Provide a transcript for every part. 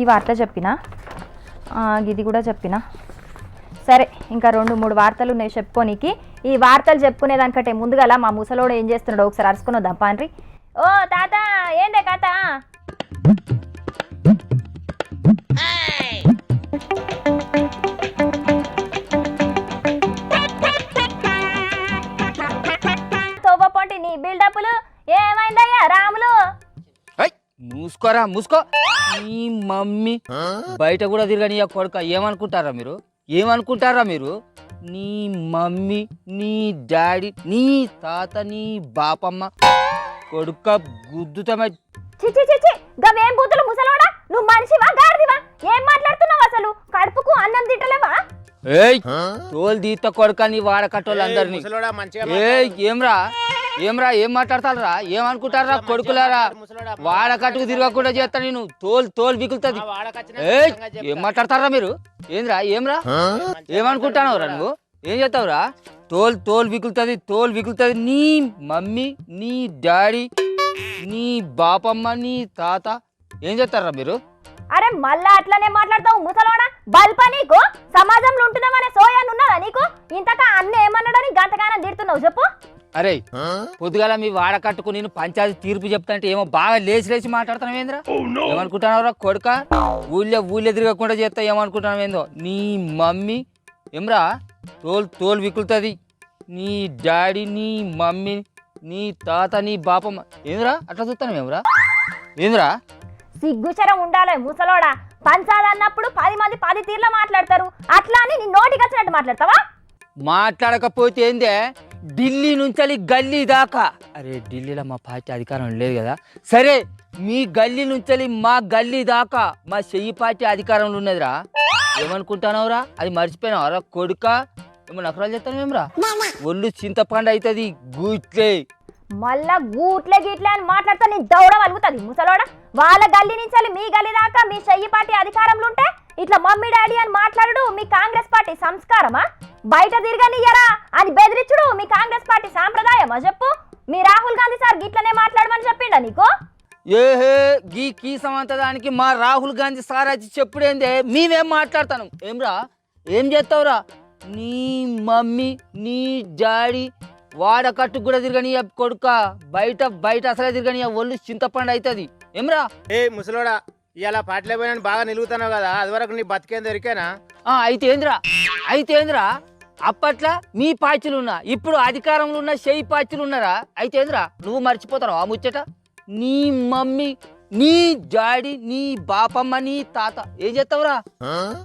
ఈ వార్త చెప్పిన? ఇది కూడా చెప్పిన? సరే ఇంకా రెండు మూడు వార్తలు ఉన్నాయి చెప్పుకోనికి. ఈ వార్తలు చెప్పుకునే దానికంటే ముందుగల మా ముసలోడు ఏం చేస్తున్నాడో ఒకసారి అరుచుకుని వద్దాం. పాన్రి. ఓ తాత ఏందే కథ? మూసుకోరా మూసుకో. నీ మమ్మీ. బయట కూడా తిరగని ఆ కొడుక ఏమనుకుంటారా మీరు? ఏమనుకుంటారా మీరు? నీ మమ్మీ నీ డాడీ నీ తాత నీ బాపమ్మ కొడుక గుద్దుతమే. చిచి చిచి గవేం బూతులు ముసలోడా? నువ్వు మనిషివా గాడిదివా? ఏం మాట్లాడుతున్నావు అసలు? కడుపుకు అన్నం తింటలేవా? ఏయ్ తోలు దీత కొడుక నీ వాడకట్టోళ్ళు అందరినీ. ముసలోడా మంచిగా ఏయ్ ఏమ్రా? ఏమ్రా ఏం మాట్లాడతారా ఏమనుకుంటారా కొడుకులారా? వాడకట్టుకు తిరగకుండా చేస్తా నేను తోలు తోలు బిగులుతుంది ఏం మాట్లాడతారా మీరు? ఏంద్రా ఏమ్రా? ఏమనుకుంటానవురా నువ్వు? ఏం చేస్తావురా? తోలు తోలు విగులుతుంది తోలు విగులుతుంది. నీ మమ్మీ నీ డాడీ నీ బాపమ్మ నీ తాత ఏం చేస్తారా మీరు? అరే మళ్ళా అట్లనే మాట్లాడతావు ముసలోడా? బల్పా నీకు? సమాజంలో ఉంటున్నామనే సోయాన్ని ఉన్నదా నీకు? ఇంతకా అన్న ఏమన్నాడని గంటగానం తిడుతున్నావు చెప్పు. అరే పొద్దుగాల మీ వాడకట్టుకు నేను పంచాయతీ తీర్పు చెప్తా అంటే ఏమో బాగా లేచి లేచి మాట్లాడుతున్నావు ఏంద్రా? ఏమనుకుంటున్నావురా కొడుక? ఊళ్ళో ఊళ్ళో తిరగకుండా చేస్తా ఏమనుకుంటున్నావు ఏందో? నీ మమ్మీ ఏమ్రా? తోలు తోలు వికులుతుంది నీ డాడీ నీ మమ్మీ నీ తాత నీ బాపమ్మ. ఏంద్రా? అట్లా చూస్తాను ఏమ్రా? ఏంద్రా? సిగ్గుచరం ఉండాలి ముసలోడా. పంచాది అన్నప్పుడు పది మంది పది తీర్ల మాట్లాడతారు. అట్లా అని నీ నోటికి వచ్చినట్టు మాట్లాడతావా? మాట్లాడకపోతే ఏందే? ఢిల్లీ నుంచి గల్లీ దాకా. అరే ఢిల్లీలో మా పార్టీ అధికారం లేదు కదా? సరే మీ గల్లీ నుంచి మా గల్లీ దాకా మా చెయ్యి పార్టీ అధికారంలో ఉన్నదిరా. ఏమనుకుంటున్నావురా? అది మర్చిపోయినావురా కొడుక. ఏమో నకరాలు చెప్తాను మేమరా ఒళ్ళు చింతపండు అవుతుంది గూట్లే. మళ్ళా గూట్లే గీట్లే అని మాట్లాడితే నీ దౌడ వలుగుతుంది ముసలోడా. వాళ్ళ గల్లీ నుంచి మీ గల్లీ దాకా మీ చెయ్యి పార్టీ అధికారంలో ఉంటే ఇట్లా మమ్మీ డాడీ అని మాట్లాడు మీ కాంగ్రెస్ పార్టీ సంస్కారమా? బయట తిరగనియ్యరా అని బెదిరించుడు మీ కాంగ్రెస్ పార్టీ సాంప్రదాయమా చెప్పు. మీ రాహుల్ గాంధీ సార్ గిట్లనే మాట్లాడమని చెప్పిండా నీకు? ఏహే గీ కీ సమంత దానికి మా రాహుల్ గాంధీ సార్ వచ్చి చెప్పుడేందే? మేమేం మాట్లాడతాను? ఏమ్రా? ఏం చేస్తావురా? నీ మమ్మీ నీ డాడీ వాడకట్టు కూడా తిరగని కొడుక. బయట బయట అసలే తిరగని ఒళ్ళు చింతపండు అవుతుంది ఏమ్రా? ఏ ముసలోడా ఇలా పాటలే పోయినా బాగా నిలుగుతున్నావు కదా అది వరకు నీ బతికేం దొరికేనా? ఆ, అయితే ఏంద్రా? అయితే ఏంద్రా? అప్పట్లో మీ పార్టీలు ఉన్నా ఇప్పుడు అధికారంలో ఉన్న చేయి పార్టీలు ఉన్నారా అయితే ఏంద్రా నువ్వు మర్చిపోతావు ఆ ముచ్చట? నీ మమ్మీ నీ డాడీ నీ బాపమ్మ నీ తాత ఏం చేస్తావురా?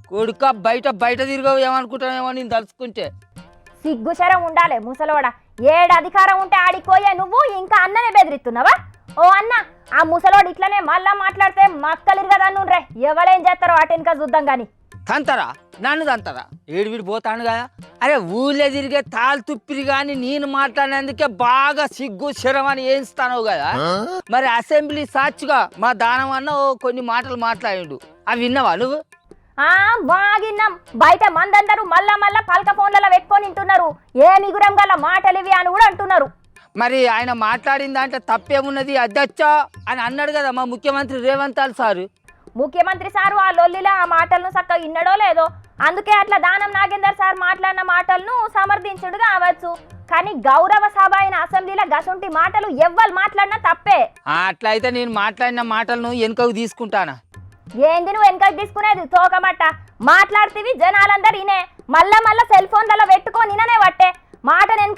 కొడుక బయట బయట తిరగవు ఏమనుకుంటావేమో నేను తలుచుకుంటే. సిగ్గుశరం ఉండాలి ముసలోడా. ఏడు అధికారం ఉంటే ఆడిపోయే నువ్వు ఇంకా అన్ననే బెదిరిస్తున్నావా? ఓ అన్న ఆ ముసలోడు ఇట్లనే మళ్ళా మాట్లాడితే మక్కలిరు కదా రే ఎవరేం చేస్తారో అటెనక చూద్దాం గాని. తంతరా? నన్ను తంతరా? ఏడు వీడు పోతాను కదా అరే ఊళ్ళో తిరిగే తాళ్ళు తుప్పిరి కానీ నేను మాట్లాడినందుకే బాగా సిగ్గు శరం అని ఏంస్తాను కదా. మరి అసెంబ్లీ సాక్షిగా మా దానం అన్న ఓ కొన్ని మాటలు మాట్లాడిండు. అవి విన్నావా నువ్వు? ఆ బాగిన్నాం. బయట మందందరూ మళ్ళా మళ్ళా పలక ఫోన్లలో పెట్టుకొని వింటున్నారు ఏ మిగురం గల మాటలు ఇవి అని కూడా అంటున్నారు. మరి ఆయన మాట్లాడిన దాంట్లో తప్పేమున్నది అధ్యక్ష అని అన్నాడు కదా మా ముఖ్యమంత్రి రేవంత్ రావు సారు. ముఖ్యమంత్రి సారు ఆ లొల్లిలో ఆ మాటలను చక్కగా ఇన్నడో లేదో? అందుకే అట్లా దానం నాగేందర్ సార్ మాట్లాడిన మాటలను సమర్థించుడు కావచ్చు. కానీ గౌరవ సభ అయిన అసెంబ్లీలో గసుంటి మాటలు ఎవ్వరు మాట్లాడినా తప్పే. అట్లా అయితే నేను మాట్లాడిన మాటలను వెనుకకు తీసుకుంటానా? ఏంది నువ్వు వెనకకి తీసుకునేది? తోకమట్ట. మాట్లాడితివి జనాలందరూ ఇనే మళ్ళా మళ్ళా సెల్ ఫోన్లలో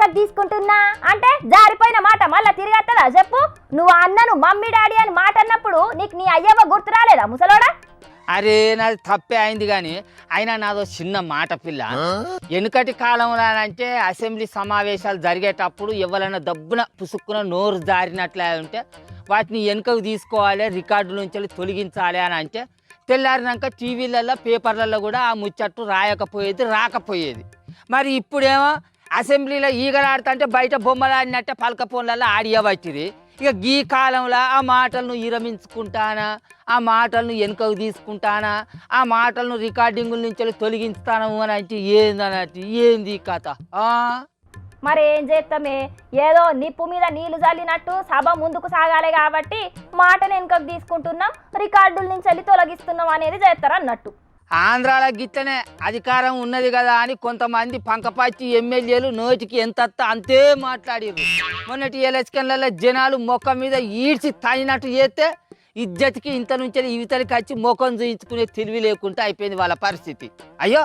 వెనకకి తీసుకుంటున్నా? అంటే జారిపోయిన మాట మళ్ళా తిరిగత్తదా? చెప్పు. నువ్వు అన్నను మమ్మీ డాడీ అని మాట అన్నప్పుడు నీకు నీ అయ్యవ్వ గుర్తు రాలేదా ముసలోడా? అరే నాది తప్పే అయింది కానీ అయినా నాదో చిన్న మాట పిల్ల. వెనుకటి కాలంలో అంటే అసెంబ్లీ సమావేశాలు జరిగేటప్పుడు ఎవరైనా దబ్బున పుసుక్కున నోరు జారినట్లే ఉంటే వాటిని వెనుకకు తీసుకోవాలి రికార్డు నుంచి తొలగించాలి అని అంటే తెల్లారినాక టీవీలలో పేపర్లలో కూడా ఆ ముచ్చట్టు రాయకపోయేది రాకపోయేది. మరి ఇప్పుడేమో అసెంబ్లీలో ఈగలాడుతుంటే బయట బొమ్మలు ఆడినట్టే పలక ఫోన్లలో ఆడియవచ్చింది ఇక గీ కాలంలో ఆ మాటలను విరమించుకుంటానా? ఆ మాటలను వెనుకకు తీసుకుంటానా? ఆ మాటలను రికార్డింగుల నుంచి తొలగించుతాను అని అంటే ఏంది ఏంది కథ? మరి ఏం చేస్తామే ఏదో నిప్పు మీద నీళ్ళు చల్లినట్టు సభ ముందుకు సాగాలి కాబట్టి మాటను వెనుకకు తీసుకుంటున్నాం రికార్డుల నుంచి వెళ్ళి తొలగిస్తున్నాం అనేది చేస్తారు అన్నట్టు. ఆంధ్రాలో గిట్లనే అధికారం ఉన్నది కదా అని కొంతమంది పంకపాచి ఎమ్మెల్యేలు నోటికి ఎంత అంతే మాట్లాడారు మొన్నటి ఎలక్షన్లలో జనాలు మొక్క మీద ఈడ్చి తాగినట్టు చేస్తే ఇజ్జతికి ఇంత నుంచి ఇవితలకి వచ్చి ముఖం చూయించుకునే తెలివి లేకుండా అయిపోయింది వాళ్ళ పరిస్థితి. అయ్యో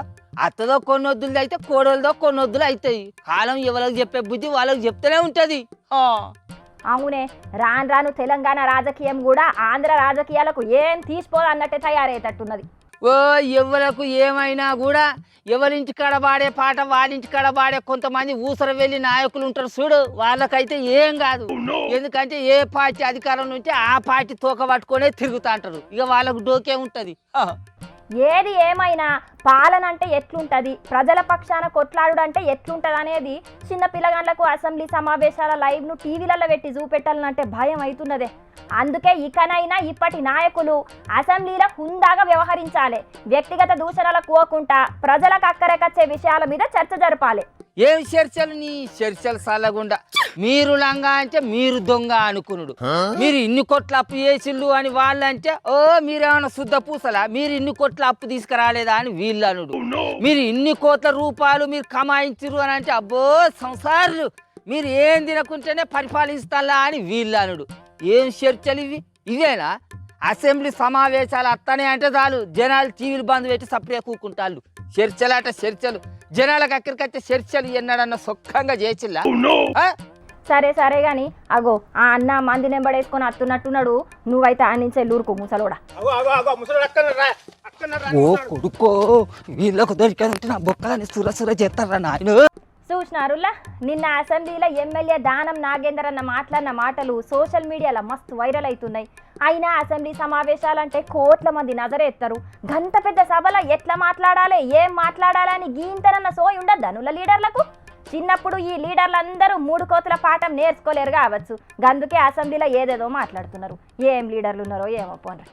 అత్తదో కొన్ని అయితే కోడలదో కొన్నొద్దులు అవుతాయి కాలం ఎవరికి చెప్పే బుద్ధి వాళ్ళకి చెప్తూనే ఉంటుంది. అవునే రాను రాను తెలంగాణ రాజకీయం కూడా ఆంధ్ర రాజకీయాలకు ఏం తీసిపోదు అన్నట్టే తయారయ్యేటట్టున్నది. ఓ ఎవరకు ఏమైనా కూడా ఎవరింటి కాడ పాడే పాట వాడింటి కాడ పాడే కొంతమంది ఊసర వెళ్ళి నాయకులు ఉంటారు చూడు వాళ్ళకైతే ఏం కాదు. ఎందుకంటే ఏ పార్టీ అధికారం ఉంటే ఆ పార్టీ తోక పట్టుకొనే తిరుగుతా అంటారు. ఇక వాళ్ళకు డోకే ఉంటది. ఏది ఏమైనా పాలన అంటే ఎట్లుంటది? ప్రజల పక్షాన కొట్లాడు అంటే ఎట్లుంటది అనేది చిన్న పిల్లగాళ్ళకు అసెంబ్లీ సమావేశాల లైవ్ను టీవీలలో పెట్టి చూపెట్టాలంటే భయం అవుతున్నదే అందుకే ఇకనైనా ఇప్పటి నాయకులు అసెంబ్లీలో హుందాగా వ్యవహరించాలి. వ్యక్తిగత దూషణలకు పోకుండా ప్రజలకు అక్కరకచ్చే విషయాల మీద చర్చ జరపాలి. ఏం చర్చలు నీ చర్చలు సాలగుండా మీరు లంగా అంటే మీరు దొంగ అనుకునుడు. మీరు ఇన్ని కోట్ల అప్పు చేసిళ్ళు అని వాళ్ళంటే ఓ మీరేమన్నా శుద్ధ పూసలా? మీరు ఇన్ని కోట్ల అప్పు తీసుకురాలేదా అని వీళ్ళు అనుడు మీరు ఇన్ని కోట్ల రూపాయలు మీరు కమాయించరు అని అంటే అబ్బో సంసారులు మీరు ఏం తినకుంటేనే పరిపాలిస్తాలా అని వీళ్ళు అనుడు ఏం చర్చలు ఇవి? ఇవేనా? అసెంబ్లీ సమావేశాలు అత్తనే అంటే చాలు. జనాలు టీవీలు బంద్ పెట్టి సపరే కూకుంటాళ్ళు. చర్చలాట చర్చలు. జనాలకు అక్కడికి వచ్చే చర్చలు ఎన్నడన్నా సొక్కంగా చేసిల్లా? ఆ? సరే సరే గాని అగో ఆ అన్న మంది నెంబడేసుకొని అత్తున్నట్టున్నాడు. నువ్వైతే ఆ నుంచే లూరుకో ముసలోడా. ఓ కొడుకో వీళ్ళకు దొరికేదంటే నా బొక్కలని సుర సుర చేస్తారా నాయన? చూసినారులా నిన్న అసెంబ్లీలో ఎమ్మెల్యే దానం నాగేందర్ అన్న మాట్లాడిన మాటలు సోషల్ మీడియాలో మస్తు వైరల్ అవుతున్నాయి. అయినా అసెంబ్లీ సమావేశాలంటే కోట్ల మంది నజరేస్తారు గంత పెద్ద సభలో ఎట్లా మాట్లాడాలి ఏం మాట్లాడాలని గీంతనన్న సోయి ఉండద్దా నుల్ల లీడర్లకు? చిన్నప్పుడు ఈ లీడర్లందరూ మూడు కోతుల పాఠం నేర్చుకోలేరు కావచ్చు గందుకే అసెంబ్లీలో ఏదేదో మాట్లాడుతున్నారు. ఏం లీడర్లు ఉన్నారో ఏమో పోన్రా.